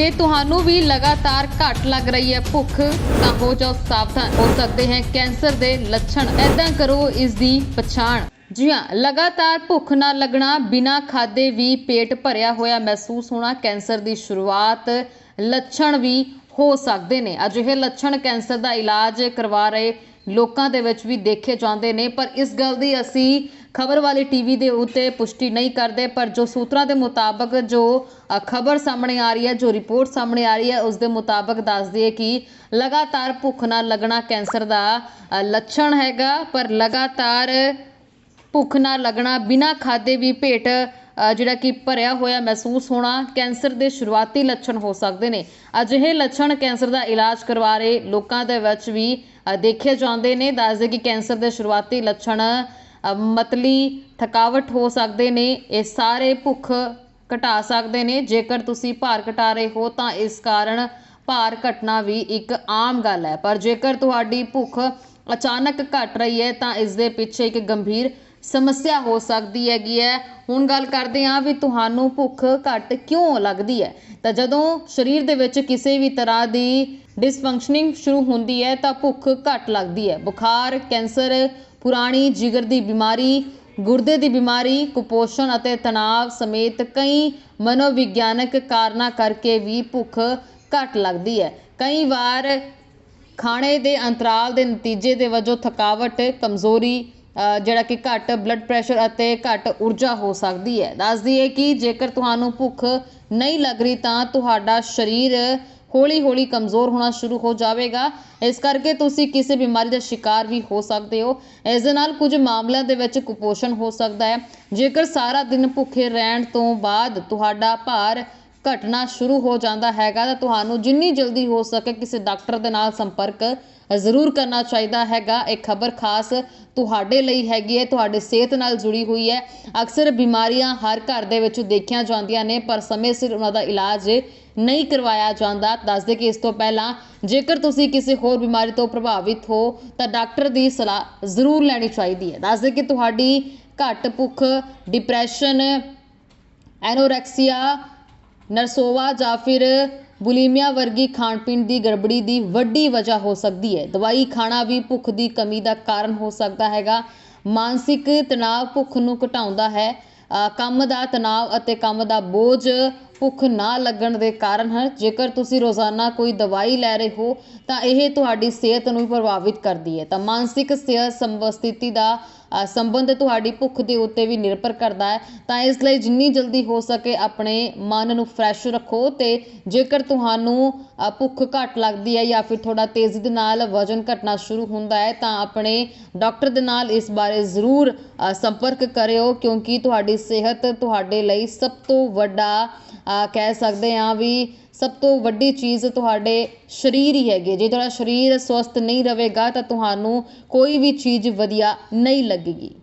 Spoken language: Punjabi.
ਜੇ ਤੁਹਾਨੂੰ ਵੀ ਲਗਾਤਾਰ ਘੱਟ ਲੱਗ ਰਹੀ ਹੈ ਭੁੱਖ, ਤਾਂ ਹੋ ਜਾਓ ਸਾਵਧਾਨ। ਹੋ ਸਕਦੇ ਹੈ ਕੈਂਸਰ ਦੇ ਲੱਛਣ। ਐਦਾਂ ਕਰੋ, ਇਸ ਦੀ ਪਛਾਣ। ਜੀ ਹਾਂ, ਲਗਾਤਾਰ ਭੁੱਖ ਨਾ ਲੱਗਣਾ, ਬਿਨਾਂ ਖਾਦੇ ਵੀ ਪੇਟ ਭਰਿਆ ਹੋਇਆ ਮਹਿਸੂਸ ਹੋਣਾ, ਕੈਂਸਰ ਦੀ ਸ਼ੁਰੂਆਤ ਲੱਛਣ ਵੀ ਹੋ ਸਕਦੇ ਨੇ। ਅਜਿਹੇ ਲੱਛਣ ਕੈਂਸਰ ਦਾ ਇਲਾਜ ਕਰਵਾ ਰਹੇ ਲੋਕਾਂ ਦੇ ਵਿੱਚ ਵੀ ਦੇਖੇ ਜਾਂਦੇ ਨੇ। ਪਰ ਇਸ ਗੱਲ ਦੀ ਅਸੀਂ ਖਬਰ ਵਾਲੀ ਟੀਵੀ ਦੇ ਉੱਤੇ ਪੁਸ਼ਟੀ ਨਹੀਂ ਕਰਦੇ, ਪਰ ਜੋ ਸੂਤਰਾਂ ਦੇ ਮੁਤਾਬਕ ਜੋ ਖਬਰ ਸਾਹਮਣੇ ਆ ਰਹੀ ਹੈ, ਜੋ ਰਿਪੋਰਟ ਸਾਹਮਣੇ ਆ ਰਹੀ ਹੈ, ਉਸ ਦੇ ਮੁਤਾਬਕ ਦੱਸਦੀ ਹੈ ਕਿ ਲਗਾਤਾਰ ਭੁੱਖ ਨਾ ਲੱਗਣਾ ਕੈਂਸਰ ਦਾ ਲੱਛਣ ਹੈਗਾ, ਪਰ ਲਗਾਤਾਰ ਭੁੱਖ ਨਾ ਲੱਗਣਾ ਬਿਨਾਂ ਖਾਦੇ ਵੀ ਪੇਟ ਜਿਹੜਾ ਕਿ ਭਰਿਆ ਹੋਇਆ ਮਹਿਸੂਸ ਹੋਣਾ ਕੈਂਸਰ ਦੇ ਸ਼ੁਰੂਆਤੀ ਲੱਛਣ ਹੋ ਸਕਦੇ ਨੇ। ਅਜਿਹੇ ਲੱਛਣ ਕੈਂਸਰ ਦਾ ਇਲਾਜ ਕਰਵਾ ਰਹੇ ਲੋਕਾਂ ਦੇ ਵਿੱਚ ਵੀ ਦੇਖੇ ਜਾਂਦੇ ਨੇ, ਦੱਸਦੇ ਕਿ ਕੈਂਸਰ ਦੇ ਸ਼ੁਰੂਆਤੀ ਲੱਛਣ ਮਤਲੀ ਥਕਾਵਟ ਹੋ ਸਕਦੇ ਨੇ, ਇਹ ਸਾਰੇ ਭੁੱਖ ਘਟਾ ਸਕਦੇ ਨੇ। ਜੇਕਰ ਤੁਸੀਂ ਭਾਰ ਘਟਾ ਰਹੇ ਹੋ, ਤਾਂ ਇਸ ਕਾਰਨ ਭਾਰ ਘਟਣਾ ਵੀ ਇੱਕ ਆਮ ਗੱਲ ਹੈ। ਪਰ ਜੇਕਰ ਤੁਹਾਡੀ ਭੁੱਖ ਅਚਾਨਕ ਘਟ ਰਹੀ ਹੈ, ਤਾਂ ਇਸ ਦੇ ਪਿੱਛੇ ਇੱਕ ਗੰਭੀਰ ਸਮੱਸਿਆ ਹੋ ਸਕਦੀ ਹੈਗੀ ਹੈ। ਹੁਣ ਗੱਲ ਕਰਦੇ ਹਾਂ ਵੀ ਤੁਹਾਨੂੰ ਭੁੱਖ ਘੱਟ ਕਿਉਂ ਲੱਗਦੀ ਹੈ। ਤਾਂ ਜਦੋਂ ਸਰੀਰ ਦੇ ਵਿੱਚ ਕਿਸੇ ਵੀ ਤਰ੍ਹਾਂ ਦੀ ਡਿਸਫੰਕਸ਼ਨਿੰਗ ਸ਼ੁਰੂ ਹੁੰਦੀ ਹੈ, ਤਾਂ ਭੁੱਖ ਘੱਟ ਲੱਗਦੀ ਹੈ। ਬੁਖਾਰ, ਕੈਂਸਰ ਪੁਰਾਣੀ ਜਿਗਰ ਦੀ ਬਿਮਾਰੀ, ਗੁਰਦੇ ਦੀ ਬਿਮਾਰੀ, ਕੁਪੋਸ਼ਣ ਅਤੇ ਤਣਾਅ ਸਮੇਤ ਕਈ ਮਨੋਵਿਗਿਆਨਕ ਕਾਰਨਾਂ ਕਰਕੇ ਵੀ ਭੁੱਖ ਘੱਟ ਲੱਗਦੀ ਹੈ। ਕਈ ਵਾਰ ਖਾਣੇ ਦੇ ਅੰਤਰਾਲ ਦੇ ਨਤੀਜੇ ਦੇ ਵਜੋਂ ਥਕਾਵਟ, ਕਮਜ਼ੋਰੀ ਜਿਹੜਾ ਕਿ ਘੱਟ ਬਲੱਡ ਪ੍ਰੈਸ਼ਰ ਅਤੇ ਘੱਟ ਊਰਜਾ ਹੋ ਸਕਦੀ ਹੈ। ਦੱਸਦੀ ਹੈ ਕਿ ਜੇਕਰ ਤੁਹਾਨੂੰ ਭੁੱਖ ਨਹੀਂ ਲੱਗ ਰਹੀ ਤਾਂ ਤੁਹਾਡਾ ਸਰੀਰ ਹੌਲੀ-ਹੌਲੀ ਕਮਜ਼ੋਰ ਹੋਣਾ ਸ਼ੁਰੂ ਹੋ ਜਾਵੇਗਾ। ਇਸ ਕਰਕੇ ਤੁਸੀਂ ਕਿਸੇ ਬਿਮਾਰੀ ਦਾ ਸ਼ਿਕਾਰ ਵੀ ਹੋ ਸਕਦੇ ਹੋ। ਇਸ ਦੇ ਨਾਲ ਕੁਝ ਮਾਮਲਿਆਂ ਦੇ ਵਿੱਚ ਕੁਪੋਸ਼ਣ ਹੋ ਸਕਦਾ ਹੈ। ਜੇਕਰ ਸਾਰਾ ਦਿਨ ਭੁੱਖੇ ਰਹਿਣ ਤੋਂ ਬਾਅਦ ਤੁਹਾਡਾ ਭਾਰ ਘਟਣਾ ਸ਼ੁਰੂ ਹੋ ਜਾਂਦਾ ਹੈਗਾ ਤਾਂ ਤੁਹਾਨੂੰ ਜਿੰਨੀ ਜਲਦੀ ਹੋ ਸਕੇ ਕਿਸੇ ਡਾਕਟਰ ਦੇ ਨਾਲ ਸੰਪਰਕ ਜ਼ਰੂਰ ਕਰਨਾ ਚਾਹੀਦਾ ਹੈਗਾ। ਇਹ ਖਬਰ ਖਾਸ ਤੁਹਾਡੇ ਲਈ ਹੈਗੀ ਹੈ, ਤੁਹਾਡੇ ਸਿਹਤ ਨਾਲ ਜੁੜੀ ਹੋਈ ਹੈ। ਅਕਸਰ ਬਿਮਾਰੀਆਂ ਹਰ ਘਰ ਦੇ ਵਿੱਚ ਦੇਖੀਆਂ ਜਾਂਦੀਆਂ ਨੇ, ਪਰ ਸਮੇਂ ਸਿਰ ਉਹਨਾਂ ਦਾ ਇਲਾਜ ਨਹੀਂ ਕਰਵਾਇਆ ਜਾਂਦਾ। ਦੱਸ ਦੇ ਕਿ ਇਸ ਤੋਂ ਪਹਿਲਾਂ ਜੇਕਰ ਤੁਸੀਂ ਕਿਸੇ ਹੋਰ ਬਿਮਾਰੀ ਤੋਂ ਪ੍ਰਭਾਵਿਤ ਹੋ, ਤਾਂ ਡਾਕਟਰ ਦੀ ਸਲਾਹ ਜ਼ਰੂਰ ਲੈਣੀ ਚਾਹੀਦੀ ਹੈ। ਦੱਸਦੇ ਕਿ ਤੁਹਾਡੀ ਘੱਟ ਭੁੱਖ, ਡਿਪਰੈਸ਼ਨ, ਐਨੋਰੈਕਸੀਆ ਨਰਸੋਵਾ ਜਾਂ ਫਿਰ ਬੁਲੀਮੀਆ ਵਰਗੀ ਖਾਣ ਪੀਣ ਦੀ ਗੜਬੜੀ ਦੀ ਵੱਡੀ ਵਜ੍ਹਾ ਹੋ ਸਕਦੀ ਹੈ। ਦਵਾਈ ਖਾਣਾ ਵੀ ਭੁੱਖ ਦੀ ਕਮੀ ਦਾ ਕਾਰਨ ਹੋ ਸਕਦਾ ਹੈਗਾ। ਮਾਨਸਿਕ ਤਣਾਅ ਭੁੱਖ ਨੂੰ ਘਟਾਉਂਦਾ ਹੈ। ਕੰਮ ਦਾ ਤਣਾਅ ਅਤੇ ਕੰਮ ਦਾ ਬੋਝ ਭੁੱਖ ਨਾ ਲੱਗਣ ਦੇ ਕਾਰਨ ਹੈ। ਜੇਕਰ ਤੁਸੀਂ ਰੋਜ਼ਾਨਾ ਕੋਈ ਦਵਾਈ ਲੈ ਰਹੇ ਹੋ, ਤਾਂ ਇਹ ਤੁਹਾਡੀ ਸਿਹਤ ਨੂੰ ਪ੍ਰਭਾਵਿਤ ਕਰਦੀ ਹੈ। ਤਾਂ ਮਾਨਸਿਕ ਸਿਹਤ ਸੰਬੰਧ ਸਥਿਤੀ ਦਾ ਸੰਬੰਧ ਤੁਹਾਡੀ ਭੁੱਖ ਦੇ ਉੱਤੇ ਵੀ ਨਿਰਭਰ ਕਰਦਾ ਹੈ। ਤਾਂ ਇਸ ਲਈ ਜਿੰਨੀ ਜਲਦੀ ਹੋ ਸਕੇ ਆਪਣੇ ਮਨ ਨੂੰ ਫਰੈਸ਼ ਰੱਖੋ ਤੇ ਜੇਕਰ ਤੁਹਾਨੂੰ ਭੁੱਖ ਘੱਟ ਲੱਗਦੀ ਹੈ ਜਾਂ ਫਿਰ ਥੋੜਾ ਤੇਜ਼ੀ ਦੇ ਨਾਲ ਵਜਨ ਘਟਣਾ ਸ਼ੁਰੂ ਹੁੰਦਾ ਹੈ, ਤਾਂ ਆਪਣੇ ਡਾਕਟਰ ਦੇ ਨਾਲ ਇਸ ਬਾਰੇ ਜ਼ਰੂਰ ਸੰਪਰਕ ਕਰਿਓ ਕਿਉਂਕਿ ਤੁਹਾਡੀ ਸਿਹਤ ਤੁਹਾਡੇ ਲਈ ਸਭ ਤੋਂ ਵੱਡਾ ਕਹਿ ਸਕਦੇ ਹਾਂ ਵੀ ਸਭ ਤੋਂ ਵੱਡੀ ਚੀਜ਼ ਤੁਹਾਡੇ ਸਰੀਰ ਹੀ ਹੈਗੀ ਹੈ। ਜੇ ਤੁਹਾਡਾ ਸਰੀਰ ਸਵਸਥ ਨਹੀਂ ਰਹੇਗਾ ਤਾਂ ਤੁਹਾਨੂੰ ਕੋਈ ਵੀ ਚੀਜ਼ ਵਧੀਆ ਨਹੀਂ ਲੱਗੇਗੀ